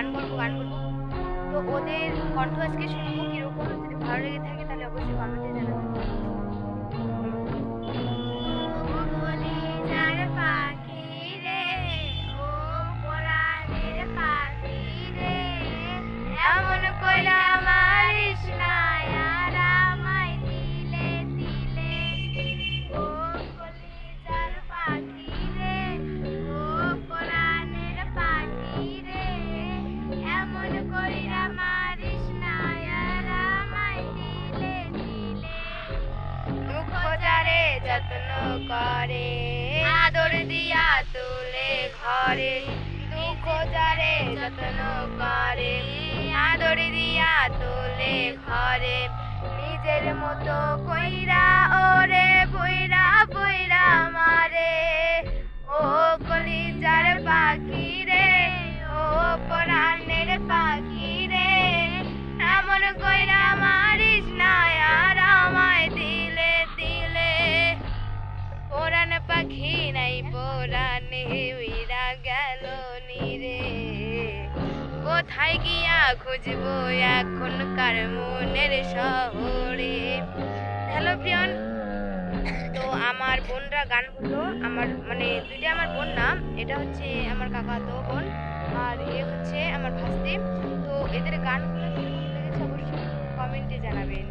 গান করব গান করব তো ওদের কণ্ঠ আজকে শুনব কীরকম, যদি ভালো লেগে থাকে তাহলে অবশ্যই কমেন্টে জানাবেন যত্ন করে। আদর দিয়া তুলে ঘরে, দুঃখ যত্ন করে। আদর দিয়া তুলে ঘরে, নিজের মতো কইরা নিরে কোথায় গিয়া খুঁজবো এখনকার মনের শহরে? হ্যালো প্রিয়ন। তো আমার বোনরা গান করল আমার মানে দুইটা আমার বোন না, এটা হচ্ছে আমার কাকা তো বোন, আর এ হচ্ছে আমার ভাস্তি। তো এদের গানগুলো কীরকম লেগেছে অবশ্যই কমেন্টে জানাবেন।